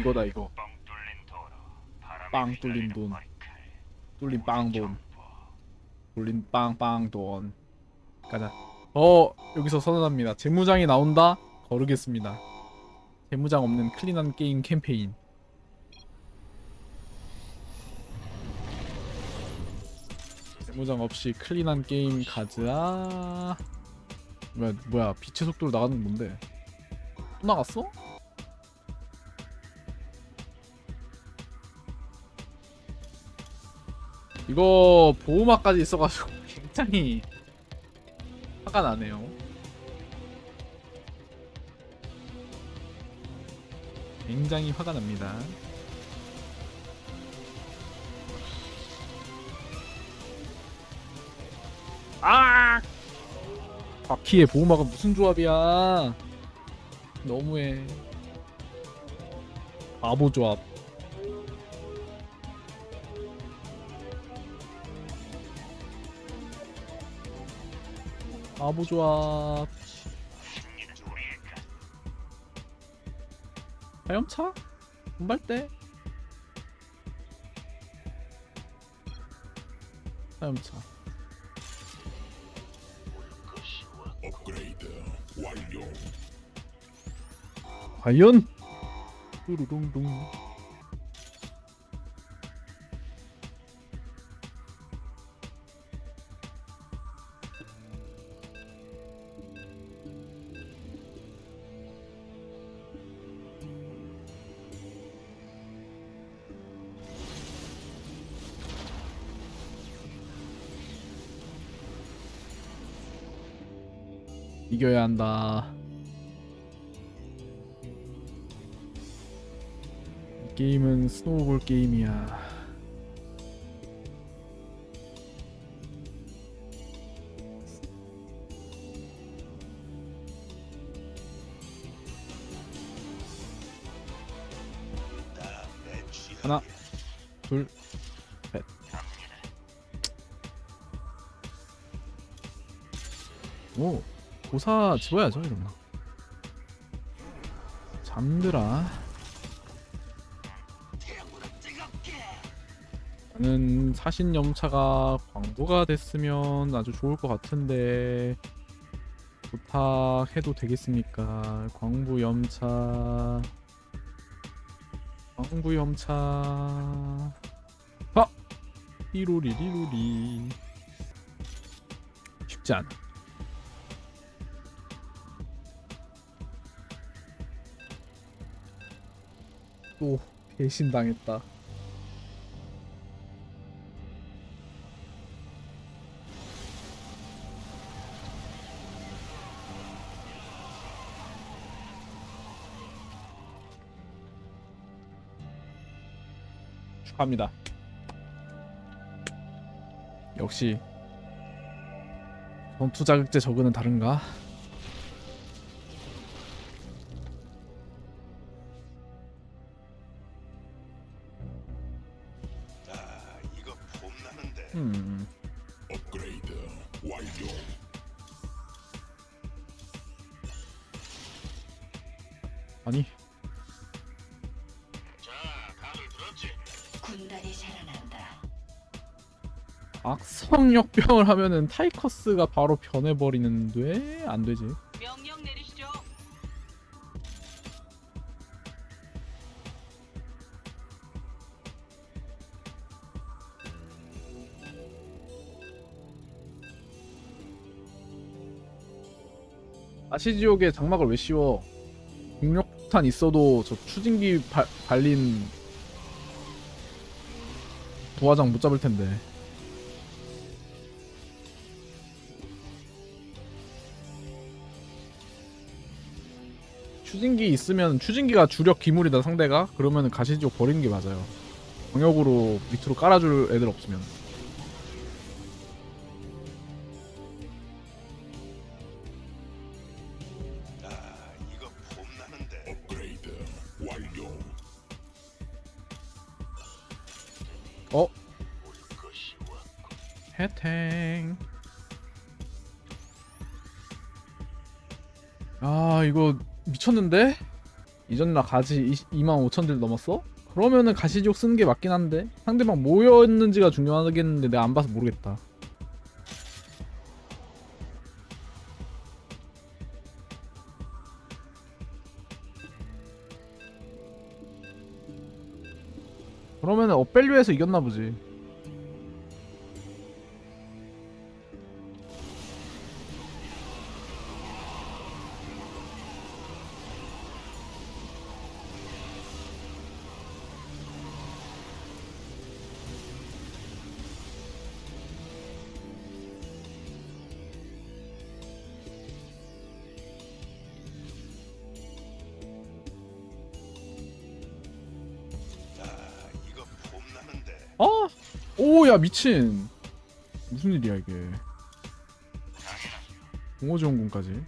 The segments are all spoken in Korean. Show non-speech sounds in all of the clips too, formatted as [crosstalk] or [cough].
이거다 이거. 빵 뚫린 돈. 뚫린 빵돈. 뚫린 빵빵돈. 가자. 어 여기서 선언합니다. 재무장이 나온다? 거르겠습니다. 재무장 없는 클린한 게임 캠페인. 재무장 없이 클린한 게임 가자. 뭐야 뭐야 빛의 속도로 나가는 건 뭔데. 또 나갔어? 이거 보호막까지 있어가지고 [laughs] 굉장히 화가 나네요. 굉장히 화가 납니다. 아! 바퀴의 보호막은 무슨 조합이야? 너무해. 바보 조합. 바보 조합. 화염차? 분발대? 화염차. 업그레이드 완료. 과연? 뚜루둥둥. 이겨야 한다. 이 게임은 스노우볼 게임이야. 하나, 둘, 셋. 오, 고사 지워야죠 이러면. 잠들아. 저는 사신 염차가 광고가 됐으면 아주 좋을 것 같은데 부탁해도 되겠습니까? 광부 염차 광부 염차 아! 리로리 리로리 쉽지 않아 또 배신당했다 축하합니다. 역시 전투 자극제 저그는 다른가? 악성 역병을 하면은 타이커스가 바로 변해버리는데 안 되지. 명령 내리시죠. 아시지옥에 장막을 왜 씌워? 중력탄 있어도 저 추진기 발, 발린 부화장 못 잡을 텐데. 추진기 있으면 추진기가 주력 기물이다 상대가 그러면 가시지옥 버리는 게 맞아요. 병역으로 밑으로 깔아줄 애들 없으면. 미쳤는데? 이전라 가지 25,000딜 넘었어? 그러면은 가시지옥 쓰는 게 맞긴 한데 상대방 뭐였는지가 중요하겠는데 내가 안 봐서 모르겠다 그러면은 업밸류에서 이겼나 보지 아! 오야 미친. 무슨 일이야 이게? 공호지원군까지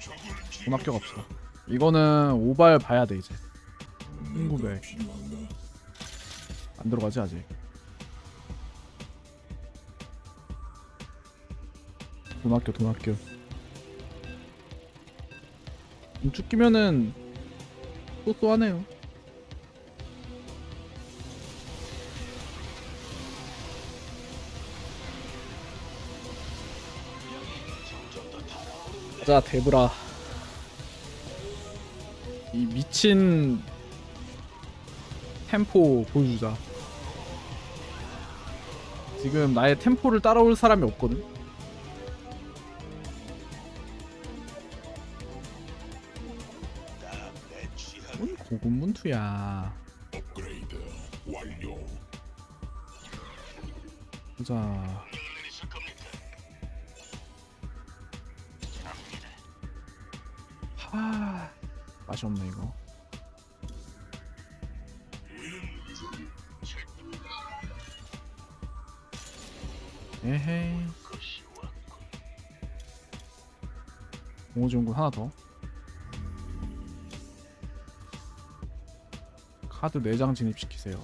적을 고학교 갑시다. 이거는 오발 봐야 돼 이제. 1900 안 들어가지 아직. 돈 아껴 돈 아껴 우측 끼면은 쏘쏘하네요 자 데브라 이 미친 템포 보여주자 지금 나의 템포를 따라올 사람이 없거든. 뭔 완료. 보자 맛이 없네 이거. 에헤이. 공호지원군 하나 더. 카드 4장 진입시키세요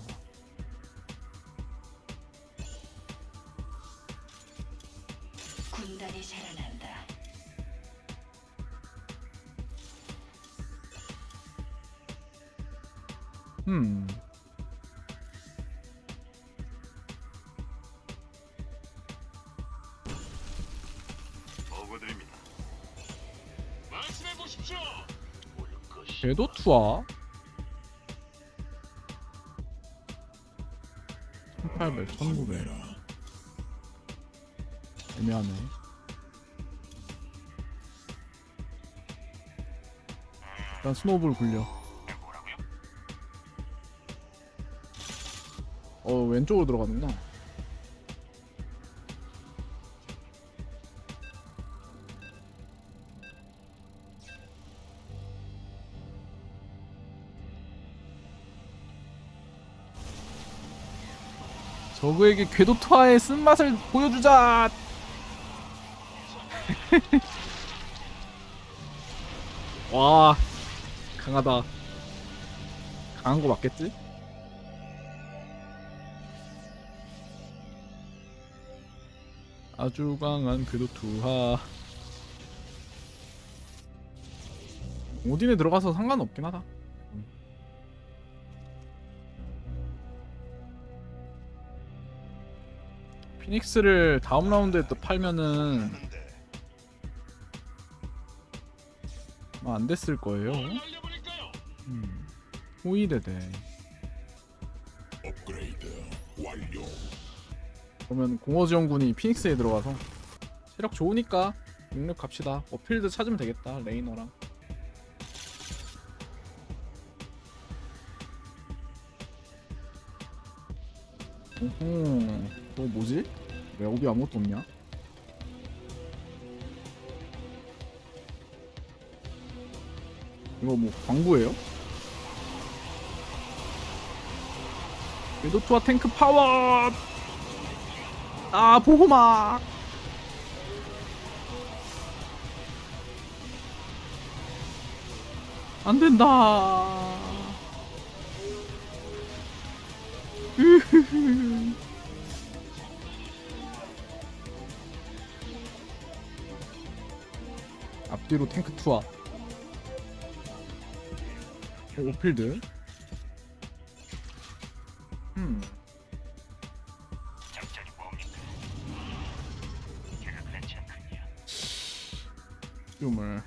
것이 궤도 투하. 1800, 1900 애매하네. 일단 스노우볼 굴려 어 왼쪽으로 들어가는구나. 저그에게 궤도 투하의 쓴맛을 보여주자! [laughs] 와 강하다. 강한 거 맞겠지? 아주 강한 궤도 투하 오딘에 들어가서 상관없긴 하다 피닉스를 다음 라운드에 또 팔면은. 아마 안 됐을 거예요? 음. 호이대대 업그레이드 완료. 그러면 공허지원군이 피닉스에 들어가서 체력 좋으니까 능력 갑시다 어필드 찾으면 되겠다 레이너랑 오호 너 뭐지? 왜 오비 아무것도 없냐? 이거 뭐 광고예요? 궤도투와 탱크 파워 아 보호막. 안 된다. 으흐흐. 앞뒤로 탱크 투하. 어, 오필드 유물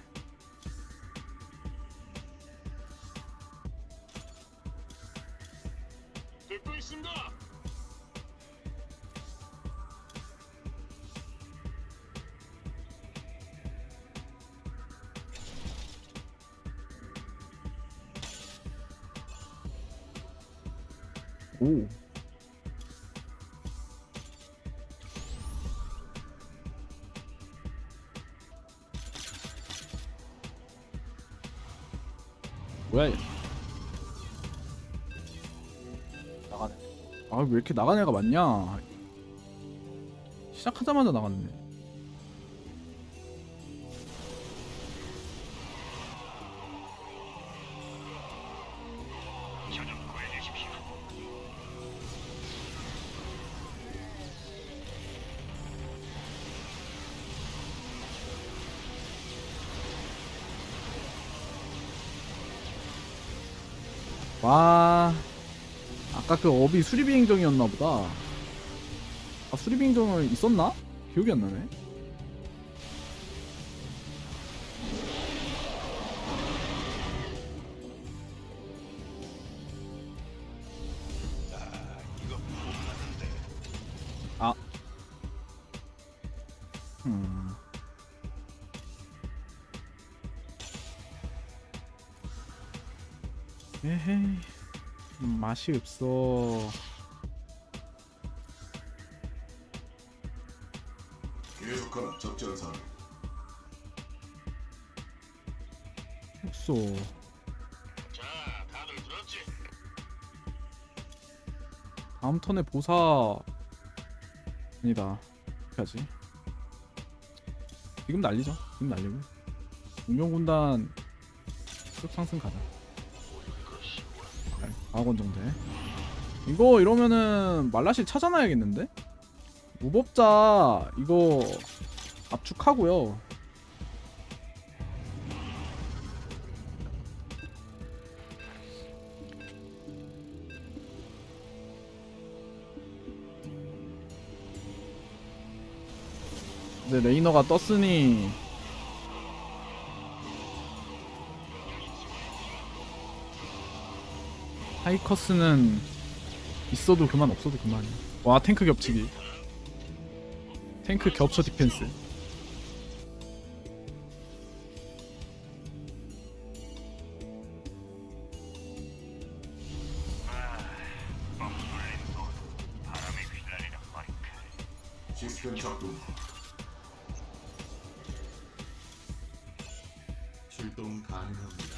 뭐야 얘? 나가네. 아왜 이렇게 나가는 애가 많냐? 시작하자마자 나갔네 와. 아까 그 업이 수리비 행정이었나 보다. 아 수리비 행정은 있었나? 기억이 안 나네 에헤이 음, 맛이 없어. 계속하는 적절상. 없어. 자, 다들 들었지? 다음 턴에 보사. 아니다. 어떻게 하지? 지금 날리죠? 지금 날리고 운명군단 급 상승 가자 네, 과학원 정대. 이거 이러면은 말라실 찾아놔야겠는데? 무법자 이거 압축하고요. 근데 레이너가 떴으니 하이커스는 있어도 그만 없어도 그만이야 와 탱크 겹치기. 탱크 겹쳐 디펜스. 출동 가능합니다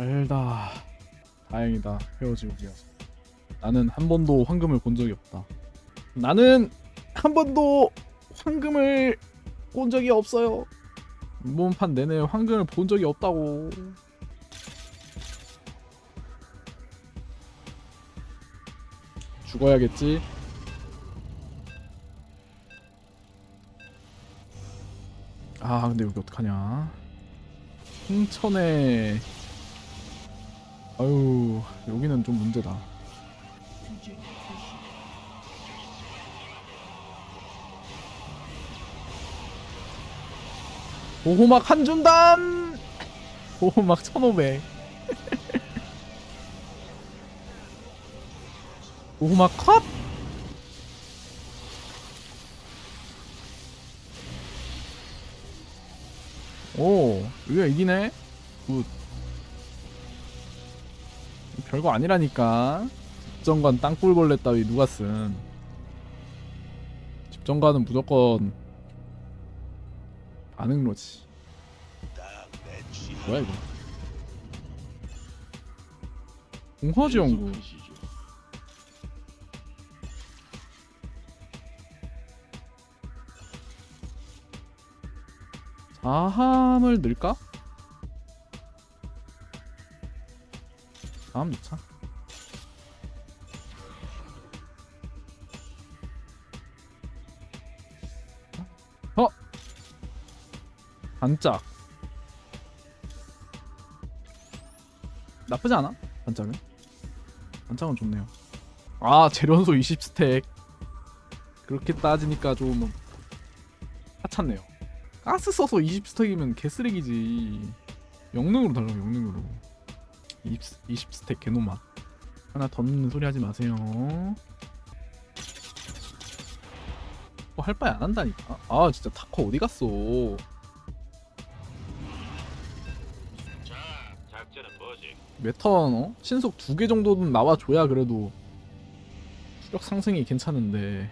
엘다. 다행이다. 헤어지고 비어서. 나는 한 번도 황금을 본 적이 없다. 나는 한 번도 황금을 본 적이 없어요. 이번 판 내내 황금을 본 적이 없다고. 죽어야겠지? 아 근데 여기 어떡하냐? 홍천에 아유 여기는 좀 문제다. 보호막 한 준단 보호막 1500 [laughs] 보호막 컷! 오 여기가 이기네? 굿 별거 아니라니까. 집정관 땅굴벌레 따위 누가 쓴? 집정관은 무조건 반응로지. 뭐야 이거? 공허지연구 자함을 넣을까? 넣자 어? 반짝. 나쁘지 않아? 반짝은? 반짝은 좋네요. 아 재련소 20스택. 그렇게 따지니까 좀 하찮네요. 가스 써서 20스택이면 개쓰레기지. 영능으로 달라 영능으로 20, 20스택 개노마 하나 더 넣는 소리 하지 마세요. 뭐할 바에 안 한다니까? 아 진짜 타커. 어디 갔어? 메턴 어? 신속 두 개 정도는 나와줘야 그래도 수력 상승이 괜찮은데.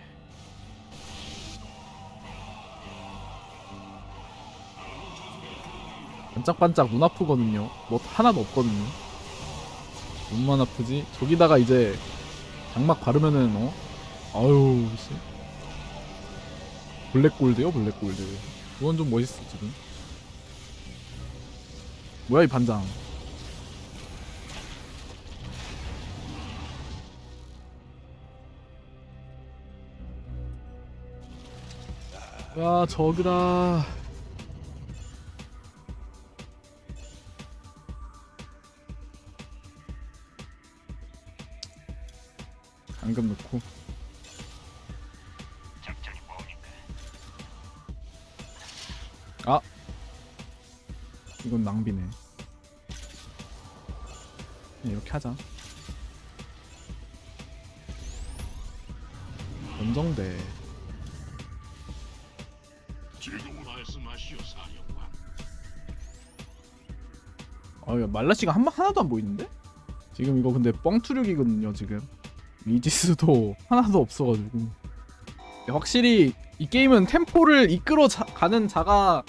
반짝반짝 눈 아프거든요. 뭐 하나도 없거든요 눈만 아프지? 저기다가 이제 장막 바르면은 어? 아유 씨. 블랙골드요 블랙골드. 그건 좀 멋있어 지금. 뭐야 이 반장. 야 저그다 방금 넣고? 아 이건 낭비네 그냥 이렇게 하자 연정대 지금 말씀하시오, 사령관. 아, 야, 말라시가 한 하나도 안 보이는데? 지금 이거 근데 뻥투력이거든요, 지금. 리지스도 [laughs] 하나도 없어가지고. 야, 확실히 이 게임은 템포를 이끌어 자- 가는 자가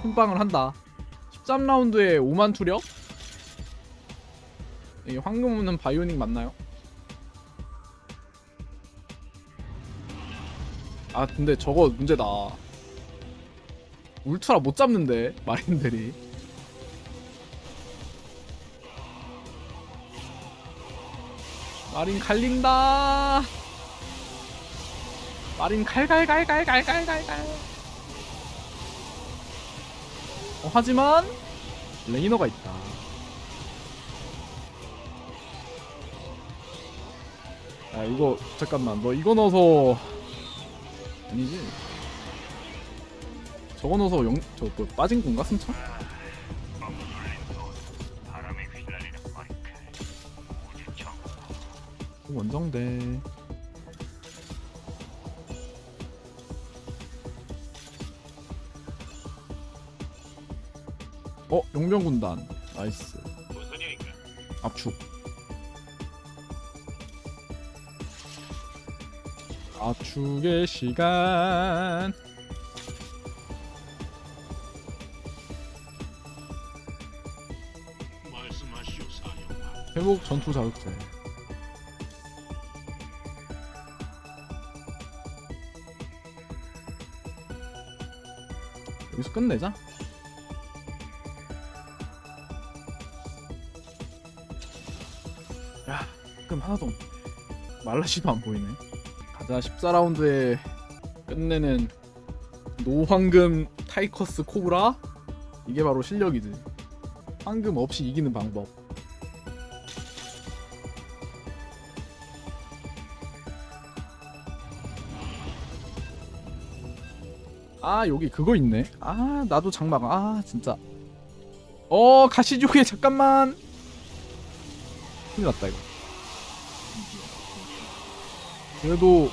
훈방을 한다. 13라운드에 5만 투력? 이 황금 없는 바이오닉 맞나요? 아 근데 저거 문제다. 울트라 못 잡는데 마린들이. 마린 갈린다. 마린 갈갈갈갈갈갈갈갈. 어, 하지만 레이너가 있다. 아 이거 잠깐만 너 이거 넣어서 아니지? 저거 넣어서 영 저뭐 빠진 건가 승천? 원정대. 어 용병 군단 나이스? 압축. 압축의 시간. 회복 전투 자극제. 여기서 끝내자. 야, 그럼 하나도. 말라시도 안 보이네. 가자 14라운드에 끝내는 노황금 타이커스 코브라 이게 바로 실력이지. 황금 없이 이기는 방법. 아 여기 그거 있네. 아 나도 장막 아 진짜. 어 가시족에 잠깐만. 큰일 났다 이거. 그래도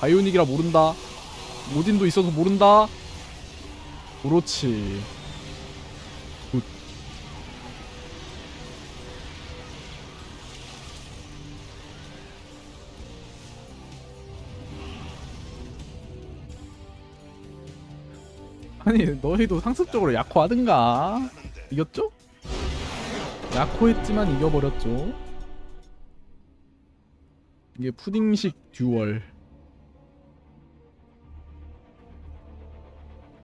바이오닉이라 모른다. 오딘도 있어서 모른다. 그렇지. 아니 너희도 상습적으로 약호하든가. 이겼죠? 약호했지만 이겨버렸죠. 이게 푸딩식 듀얼